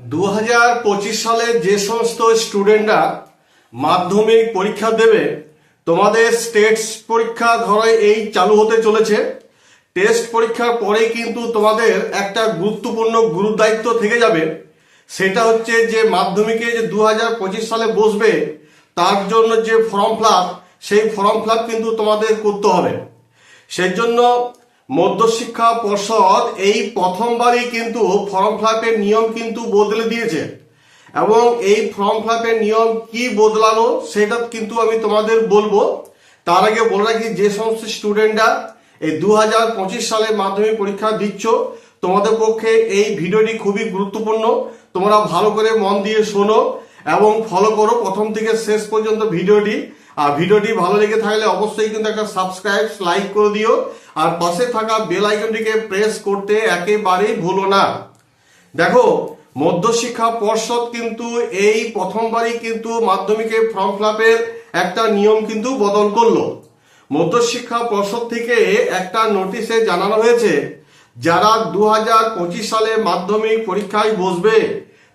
দু হাজার পঁচিশ সালে যে সমস্ত স্টুডেন্টরা মাধ্যমিক পরীক্ষা দেবে, তোমাদের স্টেটস পরীক্ষা ধরো এই চালু হতে চলেছে। টেস্ট পরীক্ষার পরেই কিন্তু তোমাদের একটা গুরুত্বপূর্ণ গুরুদায়িত্ব থেকে যাবে। সেটা হচ্ছে যে মাধ্যমিকে যে দু হাজার পঁচিশ সালে বসবে, তার জন্য যে ফর্ম ফিল সেই ফর্ম ফিল কিন্তু তোমাদের করতে হবে। সেই জন্য মধ্যশিক্ষা পর্ষদ এই প্রথমবারই কিন্তু ফর্ম ফ্লাপের নিয়ম কিন্তু বদলে দিয়েছে। এবং এই ফর্ম ফ্লাপের নিয়ম কি বদলানো সেটা কিন্তু আমি তোমাদের বলব। তার আগে বলে রাখি, যে সমস্ত স্টুডেন্টরা এই দু হাজার পঁচিশ সালে মাধ্যমিক পরীক্ষা দিচ্ছ, তোমাদের পক্ষে এই ভিডিওটি খুবই গুরুত্বপূর্ণ। তোমরা ভালো করে মন দিয়ে শোনো এবং ফলো করো প্রথম থেকে শেষ পর্যন্ত ভিডিওটি। আর ভিডিওটি ভালো লেগে থাকলে অবশ্যই কিন্তু একটা সাবস্ক্রাইব লাইক করে দিও। আর পাশে থাকা বেল আইকনটিকে প্রেস করতে একেবারেই ভুলো না। দেখো, মধ্যশিক্ষা পর্ষদ কিন্তু এই প্রথমবারই কিন্তু মাধ্যমিকে ফর্ম ফিলাপের একটা নিয়ম কিন্তু বদল করল। মধ্যশিক্ষা পর্ষদ থেকে একটা নোটিশে জানানো হয়েছে, যারা দু হাজার পঁচিশ সালে মাধ্যমিক পরীক্ষায় বসবে,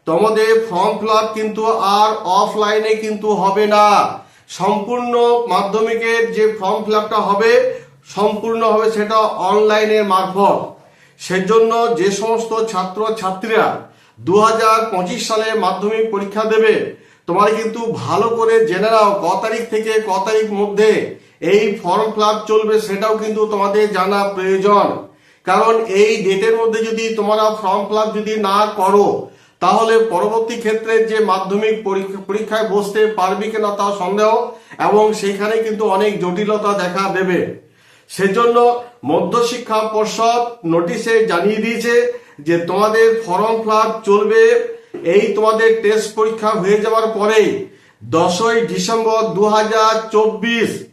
তোমাদের ফর্ম ফিল কিন্তু আর অফলাইনে কিন্তু হবে না। সম্পূর্ণ মাধ্যমিকের যে ফর্ম ফিল হবে, সম্পূর্ণ হবে সেটা অনলাইনের মারফত। সেজন্য যে সমস্ত ছাত্র ছাত্রীরা দু হাজার পঁচিশ সালে মাধ্যমিক পরীক্ষা দেবে তোমার কিন্তু ভালো করে জেনে নাও ক তারিখ থেকে ক তারিখ মধ্যে এই ফর্ম ফিল চলবে সেটাও কিন্তু তোমাদের জানা প্রয়োজন। কারণ এই ডেটের মধ্যে যদি তোমরা ফর্ম ফিল যদি না করো তাহলে পরবর্তী ক্ষেত্রে যে মাধ্যমিক পরীক্ষা- পরীক্ষায় বসতে পারবি কিনা তা সন্দেহ এবং সেখানে কিন্তু অনেক জটিলতা দেখা দেবে। সেজন্য মধ্যশিক্ষা পর্ষদ নোটিশে জানিয়ে দিয়েছে যে তোমাদের ফর্ম ফিল চলবে। এই তোমাদের টেস্ট পরীক্ষা হয়ে যাওয়ার পরে দশই ডিসেম্বর দু হাজার চব্বিশ।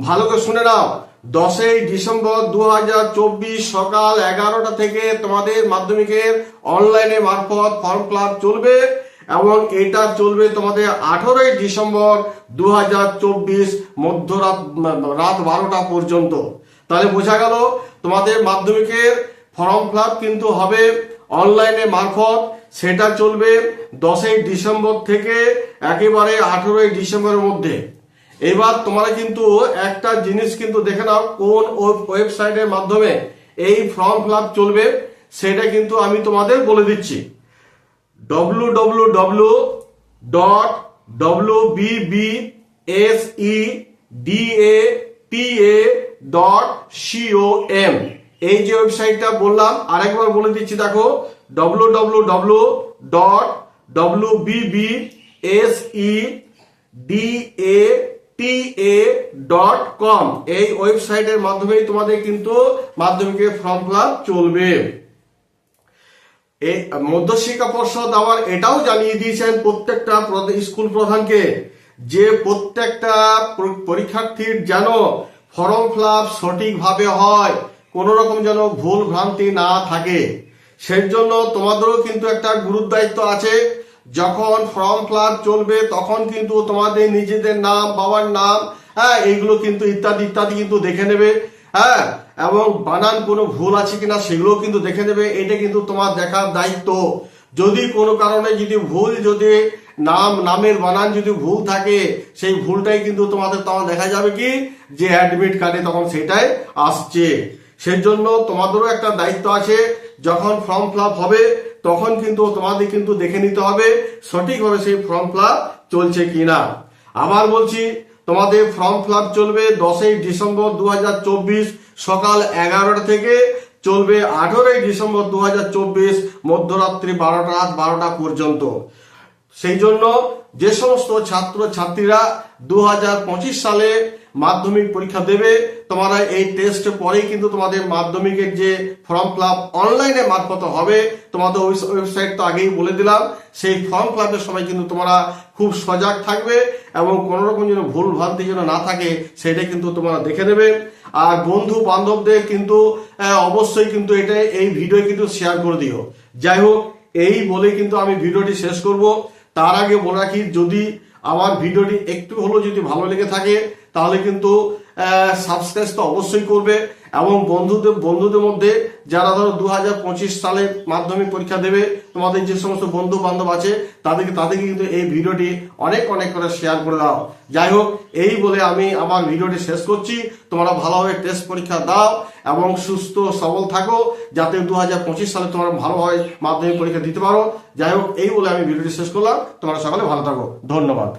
ভালো করে শুনে নাও। দশই ডিসেম্বর দু হাজার চব্বিশ সকাল এগারোটা থেকে তোমাদের মাধ্যমিকের অনলাইনে মারফত ফর্ম ক্লাব চলবে এবং এটা চলবে তোমাদের আঠারোই ডিসেম্বর দু হাজার চব্বিশ মধ্যরাত, রাত বারোটা পর্যন্ত। তাহলে বোঝা গেল তোমাদের মাধ্যমিকের ফর্ম ফিল কিন্তু হবে অনলাইনে মারফত, সেটা চলবে দশই ডিসেম্বর থেকে একেবারে আঠেরোই ডিসেম্বরের মধ্যে। এবার তোমরা কিন্তু একটা জিনিস কিন্তু দেখে নাও, কোন ওয়েবসাইটের মাধ্যমে এই ফর্ম ফিল চলবে, সেটা কিন্তু আমি তোমাদের বলে দিচ্ছি। W W W dot W B B S E D A T A dot com এই যে ওয়েবসাইটটা বললাম, আরেকবার বলে দিচ্ছি, দেখো W W W dot W B B S E D A T A dot com এই ওয়েবসাইটের মাধ্যমেই তোমাদের কিন্তু মাধ্যমিকের ফর্ম ফিল চলবে। এই মধ্যশিক্ষা পর্ষদ আবার এটাও জানিয়ে দিয়েছেন প্রত্যেকটা স্কুল প্রধানকে যে প্রত্যেকটা পরীক্ষার্থীর যেন ফর্ম ফিল সঠিকভাবে হয়, কোনো রকম যেন ভুল ভ্রান্তি না থাকে। সেই জন্য তোমাদেরও কিন্তু একটা গুরুদায়িত্ব আছে। যখন ফর্ম ফিল চলবে, তখন কিন্তু তোমাদের নিজেদের নাম, বাবার নাম হ্যাঁ এইগুলো কিন্তু ইত্যাদি ইত্যাদি কিন্তু দেখে নেবে হ্যাঁ এবং বানান কোনো ভুল আছে কিনা সেগুলো কিন্তু দেখে নেবে, এটা কিন্তু তোমার দেখার দায়িত্ব। যদি কোনো কারণে যদি ভুল, যদি নাম, নামের বানান যদি ভুল থাকে, সেই ভুলটাই কিন্তু তোমাদের তখন দেখা যাবে কি? যে অ্যাডমিট কার্ডে তখন সেটাই আসছে। সেই জন্য তোমাদেরও একটা দায়িত্ব আছে যখন ফর্ম ফিল হবে, তখন কিন্তু তোমাদের কিন্তু দেখে নিতে হবে সঠিকভাবে সেই ফর্ম ফিল চলছে কি না আবার বলছি, তোমাদের ফর্ম ফিল চলবে দশই ডিসেম্বর দু হাজার চব্বিশ সকাল এগারোটা থেকে, চলবে আঠারোই ডিসেম্বর দু হাজার চব্বিশ মধ্যরাত্রি বারোটা রাত বারোটা পর্যন্ত। সেই জন্য যে সমস্ত ছাত্র ছাত্রীরা দু হাজার পঁচিশ সালে মাধ্যমিক পরীক্ষা দেবে, তোমরা এই টেস্ট পরেই কিন্তু তোমাদের মাধ্যমিকের যে ফর্ম ফিল অনলাইনে মারফত হবে, তোমাদের ওয়েবসাইট তো আগেই বলে দিলাম, সেই ফর্ম ফিল সময় কিন্তু তোমরা খুব সজাগ থাকবে এবং কোনো রকম যেন ভুল ভ্রান্তি যেন না থাকে সেটা কিন্তু তোমরা দেখে নেবে। আর বন্ধু বান্ধবদের কিন্তু অবশ্যই কিন্তু এটা, এই ভিডিও কিন্তু শেয়ার করে দিও। যাই হোক, এই বলে কিন্তু আমি ভিডিওটি শেষ করব। তার আগে বলে রাখি, যদি আমার ভিডিওটি একটু হলেও যদি ভালো লেগে থাকে তাহলে কিন্তু সাবস্ক্রাইব তো অবশ্যই করবে এবং বন্ধুদের বন্ধুদের মধ্যে যারা ধরো দু হাজার পঁচিশ সালে মাধ্যমিক পরীক্ষা দেবে, তোমাদের যে সমস্ত বন্ধু বান্ধব আছে, তাদেরকে তাদেরকে কিন্তু এই ভিডিওটি অনেক অনেক করে শেয়ার করে দাও। যাই হোক, এই বলে আমি আমার ভিডিওটি শেষ করছি। তোমরা ভালোভাবে টেস্ট পরীক্ষা দাও এবং সুস্থ, সবল থাকো যাতে দু হাজার পঁচিশ সালে তোমরা ভালোভাবে মাধ্যমিক পরীক্ষা দিতে পারো। যাই হোক, এই বলে আমি ভিডিওটি শেষ করলাম। তোমরা সকালে ভালো থাকো। ধন্যবাদ।